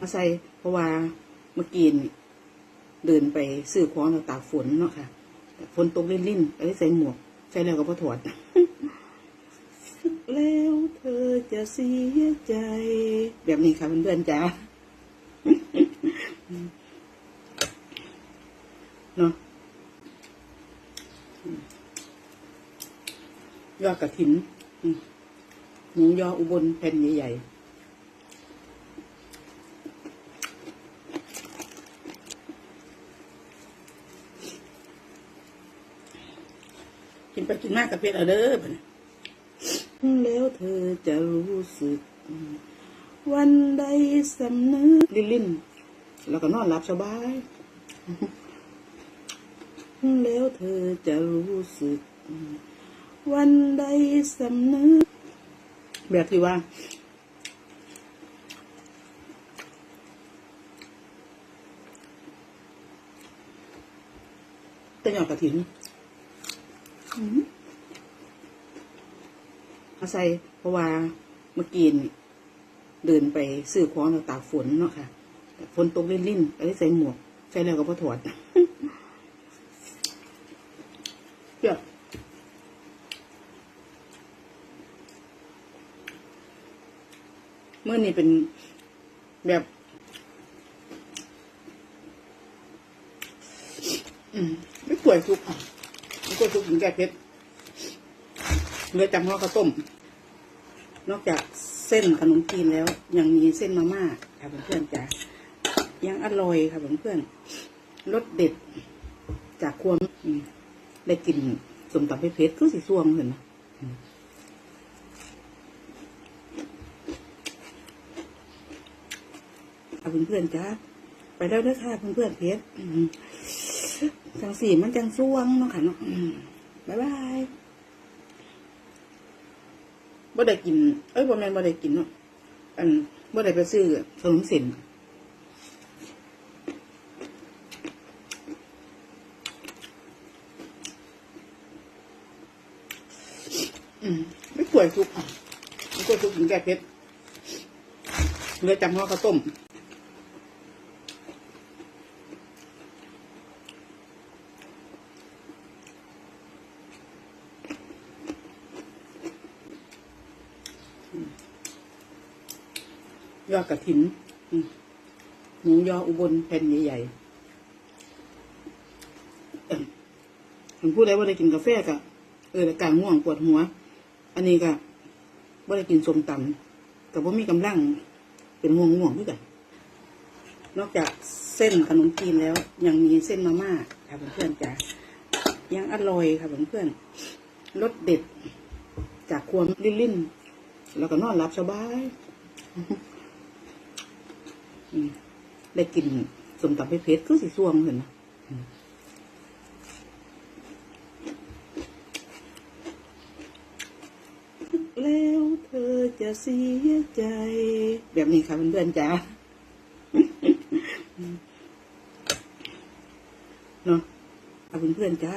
มาใส่เพราะว่าเมื่อกี้เดินไปซื้อของตากฝนเนาะค่ะ ฝนตกลิ่นๆก็เลยใส่หมวก ใส่แล้วก็พอถอดแล้วเธอจะเสียใจ แบบนี้ค่ะเพื่อนๆจ้าเนาะยอดกระถินหมูยออุบลแผ่นใหญ่ๆ กินไปกินมากกับเพชรเอาเด้อบัดนี้แล้วเธอจะรู้สึก วันใดสำนึกลิ้นลิ้นๆแล้วก็นอนหลับสบาย แล้วเธอจะรู้สึก วันใดสำนึก แบบที่ว่าแตะหยอดกระถินอืม เอาใส่เพราะว่าเมื่อกี้เดินไปซื้อของแล้วตากฝนเนาะค่ะ ฝนตกลิ่นๆก็เลยใส่หมวก ใส่แล้วก็พอถอดเปรี้ยวเมื่อนี่เป็นแบบอืมไม่ป่วยทุกอะ ทุกถึงแก่เพชรเลือจำห่อข้าวต้ม นอกจากเส้นขนมจีนแล้ว ยังมีเส้นมาม่าค่ะเพื่อนๆจ้ะยังอร่อยค่ะเพื่อนๆรสเด็ด จากควมได้กินสมตำเพชรคือสีส่วงเห็นไหมอืมค่ะเพื่อนๆจ้ะไปแล้วเด้อค่ะเพื่อนๆเพชรอืม จังสีมันจังส่วงเนาะค่ะเนาะบ๊ายบายบ่ได้กิน เอ้ยบ่แม่นบ่ได้กินเนาะอันบ่ได้ไปซื้อขนมเส้นอืมไม่ป่วยทุกอะไม่ป่วยทุกถึงแก่เพชรเลือจำห่อข้าวต้ม ยอดกระถินหมูยออุบลแผ่นใหญ่ๆผมพูดได้ว่าได้กินกาแฟกะเออกางง่วงปวดหัว อันนี้ก็ว่าได้กินสมตำกับว่ามีกำลังเป็นง่วงง่วงด้วยกันนอกจากเส้นขนมจีนแล้ว ยังมีเส้นมาม่าค่ะเพื่อนๆจ้ะยังอร่อยค่ะเพื่อนๆรสเด็ดจากควมลิ่นๆ แล้วก็นอนหลับสบายได้กินสมตำเพชรคือสีส่วงเห็นไหมแล้วเธอจะเสียใจ แบบนี้ค่ะเพื่อนๆจ้าเนาะค่ะเพื่อนๆจ้า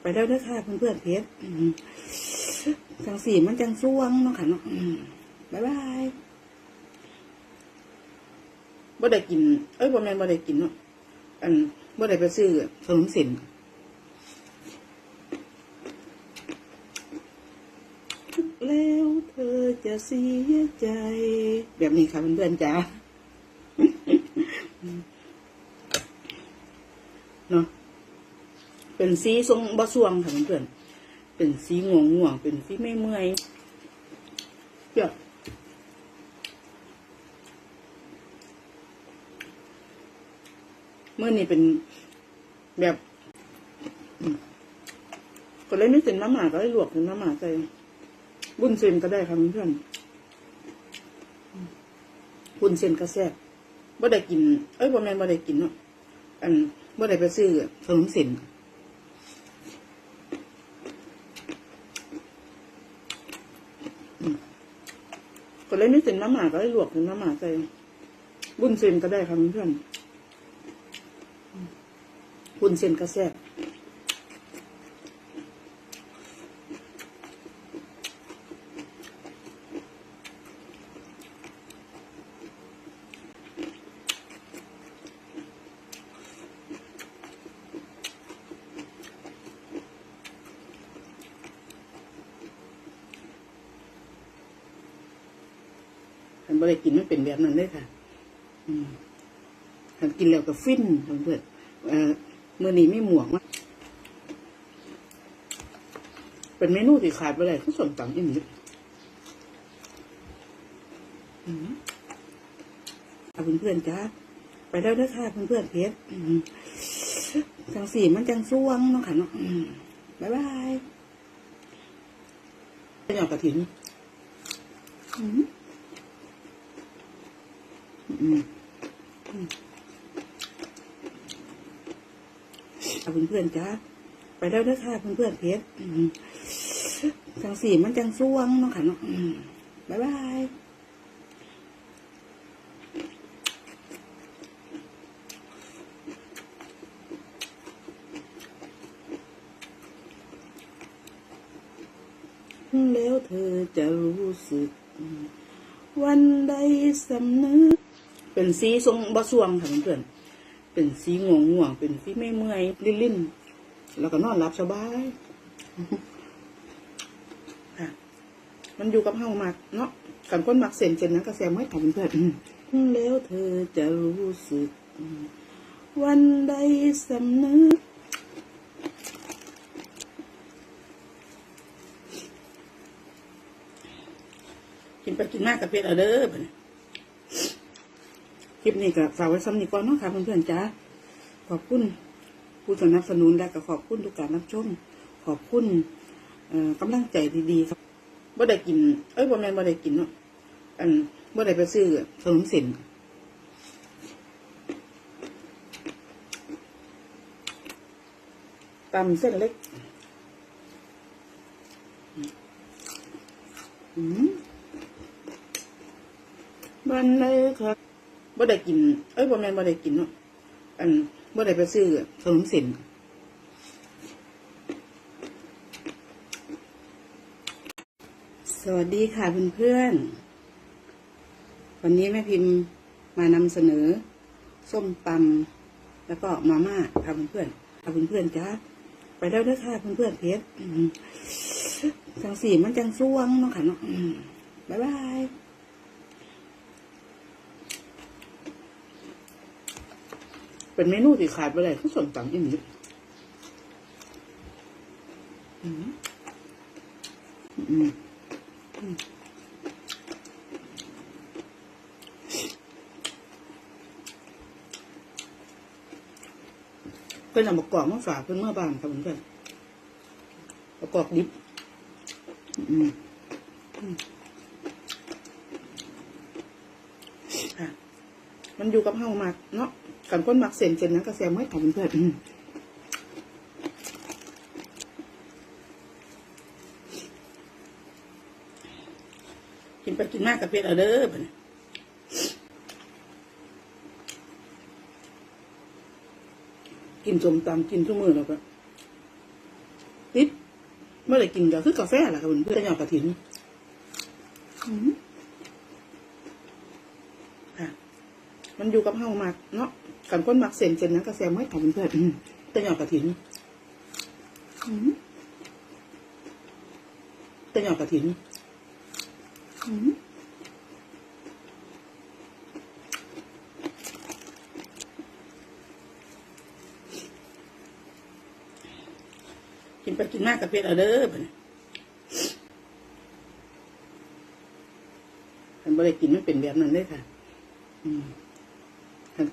ไปแล้วเด้อค่ะเพื่อนๆเพชร จังสีมันจังส่วงเนาะค่ะเนาะบ๊ายบายบ่ได้กิน เอ้ยบ่แม่นบ่ได้กินเนาะอันบ่ได้ไปซื้อขนมเส้นแล้วเธอจะเสียใจ แบบนี้ค่ะเพื่อนๆจ้าเนาะเป็นสีทรงบ่สวงค่ะเพื่อนๆ เป็นสีง่วงง่วงเป็นสีไม่เมื่อยเปรี้ยวเมื่อนี่เป็นแบบก็เลยไม่เส้นน้ำหมาก็เลยลวกเป็นน้ำหมาใส่บุญเส้นก็ได้ค่ะเพื่อนบุญเส้นก็แซ่บบ่ได้กิน เอ้ยบ่แม่นบ่ได้กินเนาะอันบ่ได้ไปซื้อขนมเส้น ก็เลยไม่เส้นน้ำหมาก็เลยลวกเป็นน้ำหมาใส่บุญเส้นก็ได้ค่ะเพื่อนบุญเซนกระแซบ มันบ่ได้กินมันเป็นแบบนั้นเลยค่ะ อืมคันกินแล้วก็ฟินเพื่อนเอ่อมื้อนี้ไม่หมวกมาเป็นเมนูที่ขาดไปเลยคือส้มตำอิ่มนิดอืมเอาเพื่อนๆจ้าไปแล้วเด้อค่ะเพื่อนๆเพชรจังสีมันจังซ่วงเนาะค่ะเนาะบ๊ายบายเป็นหยอดกระถิ่นอืม เอาเพื่อนๆจ้าไปแล้วเด้อค่ะเพื่อนๆเพชรจังสีมันจังซ่วงเนาะค่ะเนาะอืมบ๊ายบายแล้วเธอจะรู้สึก วันใดสำนึก เป็นสีทรงบะสวงค่ะเพื่อนๆเป็นสีง่วงง่วงเป็นสีไม่เมื่อยลิ้นลิ้นๆแล้วก็นอนหลับสบายค่ะมันอยู่กับเฮามากเนาะกันคนมักเส้นเจนนั้นก็แซมไม่ค่ะเพื่อนๆแล้วเธอจะรู้สึก วันใดสำนึกกินไปกินมากกับเป็ดเอาเด้อ ลิปนี้ก็ฝากไว้ซ้ำนี้ก่อนเนาะค่ะเพื่อนๆจ้าขอบคุณผู้สนับสนุนและก็ขอบคุณทุกการรับชม ขอบคุณกำลังใจดีๆครับบ่ได้กิน เอ้ยบ่แม่นบ่ได้กินเนาะอันบ่ได้ไปซื้อขนมเส้นตำเส้นเล็กอืมบันเลยครับ บ่ได้กิน เอ้ยบ่แม่นบ่ได้กินเนาะอันบ่ได้ไปซื้อขนมเส้นสวัสดีค่ะเพื่อนๆวันนี้แม่พิมพ์มานำเสนอ ส้มตำแล้วก็มาม่าค่ะเพื่อนๆค่ะเพื่อนๆจ้าไปแล้วเด้อค่ะเพื่อนๆเพชรอืมจังสีมันจังซ่วงเนาะค่ะเนาะบ๊ายบาย เป็นเมนูที่ขาดไปเลยคือส้มตำอิ่มนิดอืมอืมอืมเพื่อนเอามากรอกมาฝากเพื่อนเมื่อบานครับเพื่อนๆประกอบดิบอืมมันอยู่กับเฮามากเนาะ กันคนมักเส้นเจนนั้นก็แซมไม่ของเพื่อนกินไปกินมากกับเป็ดเอาเด้อบัดนี้กินสมตำกินทุกมือแล้วก็ติดเมื่อไรกินก็คือกาแฟแหละครับเพื่อนๆหยอดกระถิ่นอืมค่ะ มันอยู่กับเฮามากเนาะกันคนมักเส้นเจนนั้นก็แซมไม่ของเพื่อนๆอืมแต่หยอดกระถิ่นอืมแต่หยอดกระถิ่นกินไปกินมากกับเป็ดเอาเด้อบัดนี้มันบ่ได้กินมันเป็นแบบนั้นเลยค่ะ อืม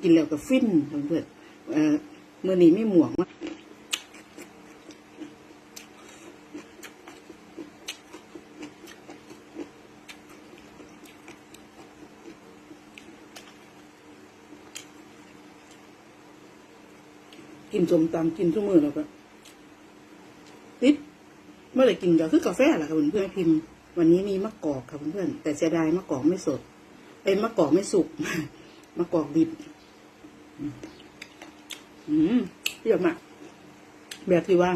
กินแล้วก็ฟินเพื่อนเออเมื่อนี้ไม่หมวกกินสมตำกินทุกมือแล้วก็ติดเมื่อไรกินก็คือกาแฟแหละค่ะเพื่อนๆพิมพ์ วันนี้มีมะกอกค่ะเพื่อนแต่เสียดายมะกอกไม่สดเอ้ยมะกอกไม่สุกมะกอกดิบ อืมเยอะมากแบบที่ว่า